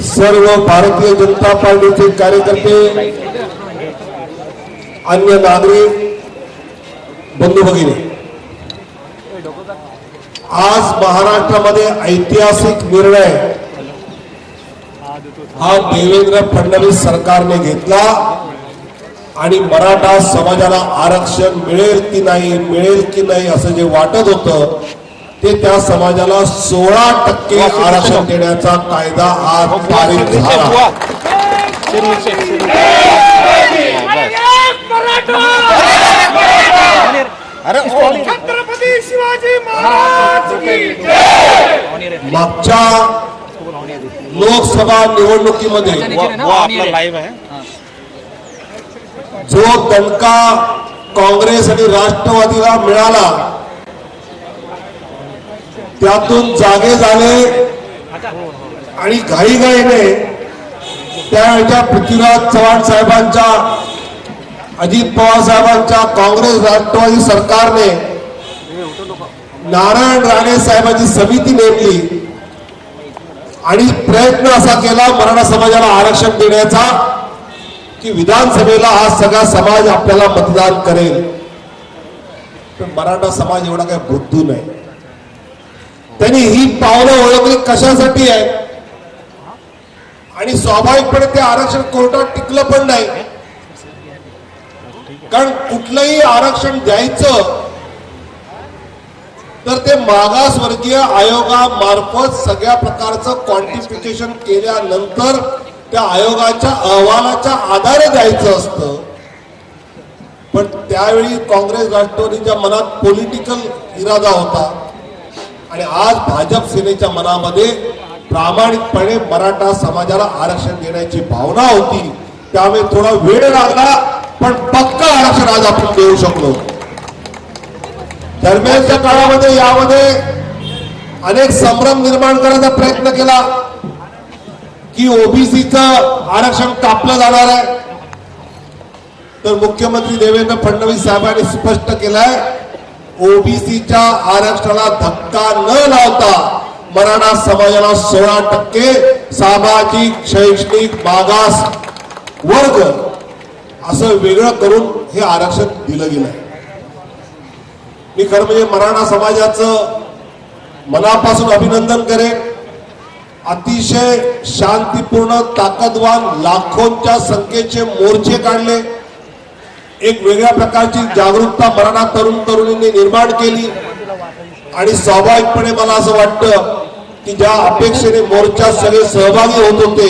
सर्व भारतीय जनता पार्टीचे कार्यकर्ते अन्य नागरिक बंधू भगिनी आज महाराष्ट्रामध्ये ऐतिहासिक निर्णय हा देवेंद्र फडणवीस सरकारने घेतला आणि मराठा समाजाला आरक्षण मिळेल की नाही मिळेल की नाही असं जे वाटत होतं ते त्या समाजाला सोळा टक्के आरक्षण देण्याचा कायदा आज पारित झाला. मागच्या लोकसभा निवडणुकीमध्ये जो दणका काँग्रेस आणि राष्ट्रवादीला मिळाला त्यातून जागे झाले आणि घाईघाईने त्यावेळच्या पृथ्वीराज चव्हाण साहेबांच्या अजित पवार साहेबांच्या काँग्रेस राष्ट्रवादी सरकारने नारायण राणे साहेबांची समिती नेमली आणि प्रयत्न असा केला मराठा समाजाला आरक्षण देण्याचा की विधानसभेला हा सगळा समाज आपल्याला मतदान करेल. पण मराठा समाज एवढा काही बुद्धू नाही. त्यांनी ही पावलं ओळखली कशासाठी आहे आणि स्वाभाविकपणे ते आरक्षण कोर्टात टिकलं पण नाही. कारण कुठलंही आरक्षण द्यायचं तर ते मागासवर्गीय आयोगामार्फत सगळ्या प्रकारचं क्वांटिफिकेशन केल्यानंतर त्या आयोगाच्या अहवालाच्या आधारे द्यायचं असतं. पण त्यावेळी काँग्रेस राष्ट्रवादीच्या मनात पॉलिटिकल इरादा होता. आणि आज भाजप सेनेच्या मनामध्ये प्रामाणिकपणे मराठा समाजाला आरक्षण देण्याची भावना होती. त्यामुळे थोडा वेळ लागला पण पक्का आरक्षण आज आपण देऊ शकलो. दरम्यानच्या काळामध्ये यामध्ये अनेक संभ्रम निर्माण करायचा प्रयत्न केला. की ओबीसीचं आरक्षण कापलं जाणार आहे. तर मुख्यमंत्री देवेंद्र फडणवीस साहेबांनी स्पष्ट केलंय ओबीसीच्या आरक्षणाला धक्का न लावता मराठा समाजाला सोळा टक्के सामाजिक शैक्षणिक मागास वर्ग असं वेगळं करून हे आरक्षण दिलं गेलंय. मी खरं म्हणजे मराठा समाजाचं मनापासून अभिनंदन करेन. अतिशय शांतीपूर्ण ताकदवान लाखोंच्या संख्येचे मोर्चे काढले. एक वेगळ्या प्रकारची जागरूकता मराठा तरुण तरुणींनी निर्माण केली. आणि स्वाभाविकपणे मला असं वाटतं की ज्या अपेक्षेने मोर्चात सगळे सहभागी होत होते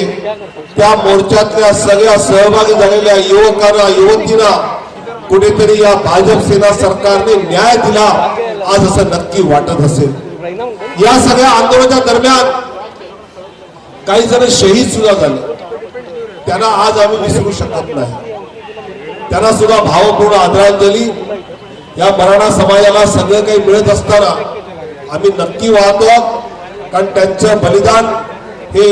त्या मोर्चातल्या सगळ्या सहभागी झालेल्या युवकांना युवतींना कुठेतरी या भाजप सेना सरकारने न्याय दिला आज असं नक्की वाटत असेल. या सगळ्या आंदोलनाच्या दरम्यान काही जण शहीद सुद्धा झाले. त्यांना आज आम्ही विसरू शकत नाही. त्यांना सुद्धा भावपूर्ण आदरांजली या मराठा समाजाला सगळं काही मिळत असताना आम्ही नक्की वाहतो आहोत. कारण त्यांचं बलिदान हे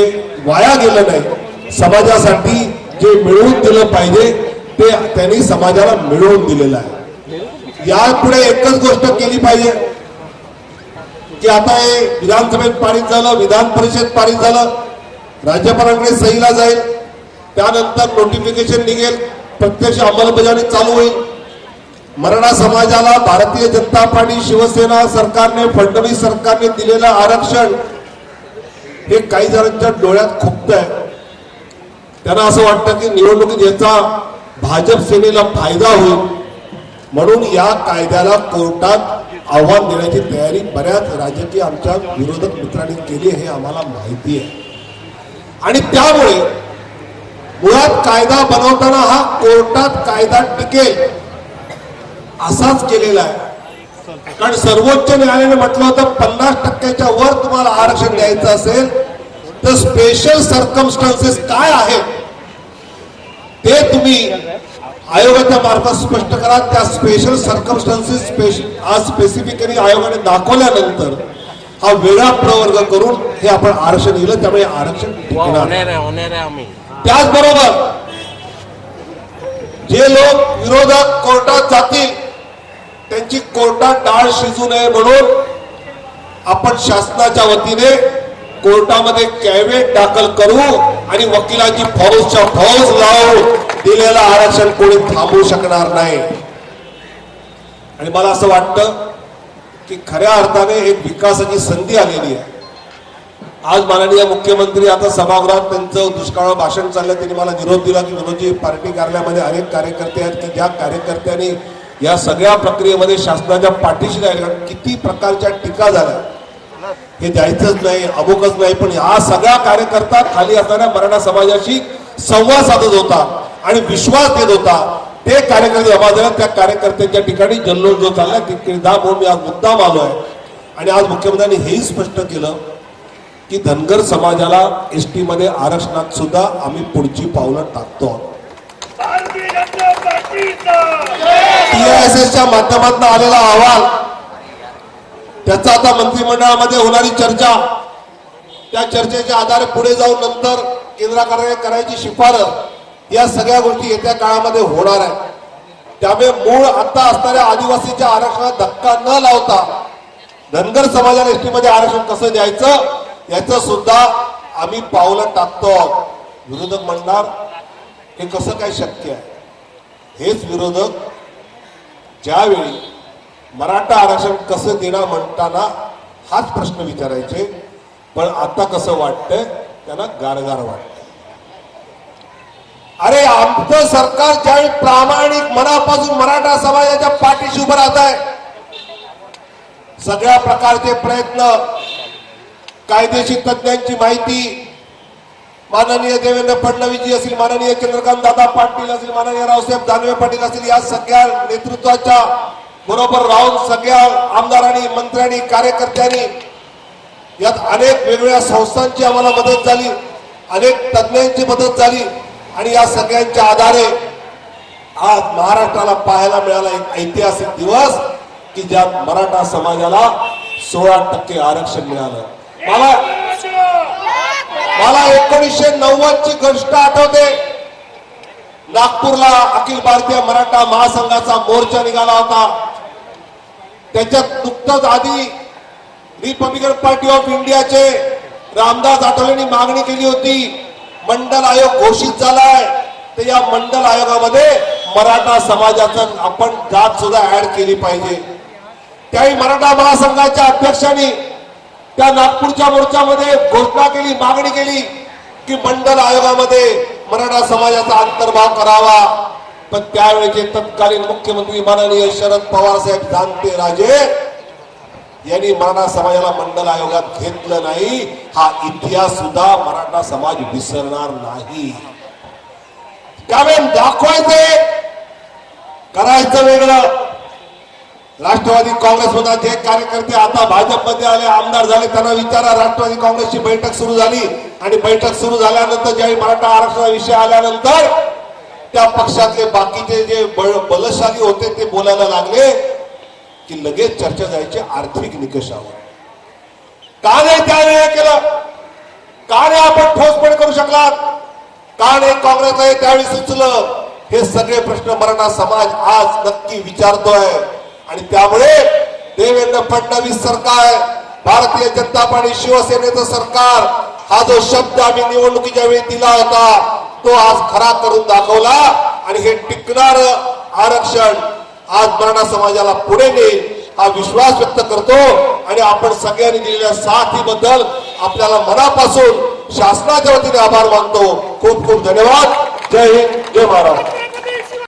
वाया गेलं नाही समाजासाठी जे मिळवून दिलं पाहिजे ते त्यांनी समाजाला मिळवून दिलेलं आहे यापुढे एकच गोष्ट केली पाहिजे की आता हे विधानसभेत पारित झालं विधान परिषद पारित झालं राज्यपालांकडे सहीला जाईल त्यानंतर नोटिफिकेशन निघेल प्रत्यक्ष अंमलबजावणी चालू होईल. मराठा समाजाला भारतीय जनता पार्टी शिवसेना सरकारने फडणवीस सरकारने दिलेलं आरक्षण हे काही जणांच्या डोळ्यात खुपत आहे त्यांना असं वाटतं की निवडणुकीत याचा भाजप सेनेला फायदा होईल. म्हणून या कायद्याला कोर्टात आव्हान देण्याची तयारी बऱ्याच राजकीय आमच्या विरोधक मित्रांनी केली हे आम्हाला माहिती आहे. आणि त्यामुळे मुळात कायदा बनवताना हा कोर्टात कायदा टिकेल. असाच केलेला आहे. कारण सर्वोच्च न्यायालयाने म्हटलं होतं पन्नास टक्क्याच्या वर तुम्हाला आरक्षण द्यायचं असेल तर स्पेशल सर्कमस्टान्सेस काय आहेत? ते तुम्ही आयोगाच्या मार्फत स्पष्ट करा. त्या स्पेशल सर्कमस्टान्सेस स्पेशल आज स्पेसिफिकली आयोगाने दाखवल्यानंतर हा वेगळा प्रवर्ग करून हे आपण आरक्षण दिलं त्यामुळे आरक्षण त्याचबरोबर जे लोक विरोधक कोर्टात जातील त्यांची कोर्टात डाळ शिजू नये म्हणून आपण शासनाच्या वतीने कोर्टामध्ये कॅवेट दाखल करू आणि वकिलांची फौजच्या फौज लावू दिलेलं आरक्षण कोणी थांबवू शकणार नाही. आणि मला असं वाटतं की खऱ्या अर्थाने एक विकासाची संधी आलेली आहे. आज माननीय मुख्यमंत्री आता सभागृहात त्यांचं दुष्काळ भाषण चाललं त्यांनी मला विरोध दिला की विरोधी पार्टी कार्यालयामध्ये अनेक कार्यकर्ते आहेत. की ज्या कार्यकर्त्यांनी या सगळ्या प्रक्रियेमध्ये शासनाच्या पाठीशी राहिल्या. किती प्रकारच्या टीका झाल्या. हे द्यायचंच नाही अमुकच नाही. पण हा सगळा कार्यकर्ता खाली असणाऱ्या मराठा समाजाशी संवाद साधत होता आणि विश्वास देत होता. ते कार्यकर्ते जमा झाले. त्या कार्यकर्त्यांच्या ठिकाणी जल्लोष जो चालला तिकडे दा म्हणून मी आज मुद्दाम आलो आहे आणि आज मुख्यमंत्र्यांनी हेही स्पष्ट केलं की धनगर समाजाला एस टी मध्ये आरक्षणात सुद्धा आम्ही पुढची पावलं टाकतो. टीआयएसएसच्या माध्यमातून आलेला अहवाल त्याचा आता मंत्रिमंडळामध्ये होणारी चर्चा त्या चर्चेच्या आधारे पुढे जाऊन नंतर केंद्राकडे करायची शिफारस या सगळ्या गोष्टी येत्या काळामध्ये होणार आहे त्यामुळे मूळ आता असणाऱ्या आदिवासीच्या आरक्षणात धक्का न लावता धनगर समाजाला एसटी मध्ये आरक्षण कसं द्यायचं याचं सुद्धा आम्ही पावलं टाकतो विरोधक म्हणणार हे कसं काय शक्य आहे? हेच विरोधक ज्यावेळी मराठा आरक्षण कसं देणार म्हणताना हाच प्रश्न विचारायचे पण आता कसं वाटतंय त्यांना गारगार वाटत अरे आमचं सरकार ज्यावेळी प्रामाणिक मनापासून मराठा समाजाच्या पाठीशी उभं राहत आहे सगळ्या प्रकारचे प्रयत्न कायदेशीर तज्ज्ञांची माहिती. माननीय देवेंद्र फडणवीसजी असतील माननीय चंद्रकांत दादा पाटील असतील माननीय रावसाहेब दानवे पाटील असतील या सगळ्या नेतृत्वाच्या बरोबर राहून सगळ्या आमदारांनी मंत्र्यांनी कार्यकर्त्यांनी यात अनेक वेगवेगळ्या संस्थांची आम्हाला मदत झाली अनेक तज्ज्ञांची मदत झाली आणि या सगळ्यांच्या आधारे आज महाराष्ट्राला पाहायला मिळाला एक ऐतिहासिक दिवस की ज्यात मराठा समाजाला सोळा टक्के आरक्षण मिळालं. मला मला एकोणीसशे नव्वद ची गोष्ट आठवते. नागपूरला अखिल भारतीय मराठा महासंघाचा मोर्चा निघाला होता. त्याच्यात नुकतंच आधी रिपब्लिकन पार्टी ऑफ इंडियाचे रामदास आठवलेंनी मागणी केली होती. मंडल आयोग घोषित झालाय. तर या मंडल आयोगामध्ये मराठा समाजाचं आपण जात सुद्धा ऍड केली पाहिजे. त्याही मराठा महासंघाच्या अध्यक्षांनी त्या नागपूरच्या मोर्चामध्ये घोषणा केली मागणी केली की मंडल आयोगामध्ये मराठा समाजाचा अंतर्भाव करावा. पण त्यावेळेचे तत्कालीन मुख्यमंत्री माननीय शरद पवार साहेब जाणते राजे यांनी मराठा समाजाला मंडल आयोगात घेतलं नाही. हा इतिहास सुद्धा मराठा समाज विसरणार नाही. त्यामुळे दाखवायचे करायचं वेगळं. राष्ट्रवादी काँग्रेसमध्ये जे कार्यकर्ते आता भाजपमध्ये आले आमदार झाले त्यांना विचारा राष्ट्रवादी काँग्रेसची बैठक सुरू झाली. आणि बैठक सुरू झाल्यानंतर ज्यावेळी मराठा आरक्षणा विषय आल्यानंतर त्या पक्षातले बाकीचे जे बळ बलशाली होते ते बोलायला लागले की लगेच चर्चा जायची आर्थिक निकषावर. का नाही त्यावेळी हे केलं? का नाही आपण ठोसपणे करू शकलात? का नाही काँग्रेसला त्यावेळी सुचलं? हे सगळे प्रश्न मराठा समाज आज नक्की विचारतोय. आणि त्यामुळे देवेंद्र फडणवीस सरकार भारतीय जनता पार्टी शिवसेनेचं सरकार हा जो शब्द आम्ही निवडणुकीच्या वेळी दिला होता तो आज खरा करून दाखवला आणि हे टिकणार आरक्षण आज मराठा समाजाला पुढे नेईल हा विश्वास व्यक्त करतो. आणि आपण सगळ्यांनी दिलेल्या साथीबद्दल आपल्याला मनापासून शासनाच्या वतीने आभार मानतो. खूप खूप धन्यवाद. जय हिंद जय महाराष्ट्र.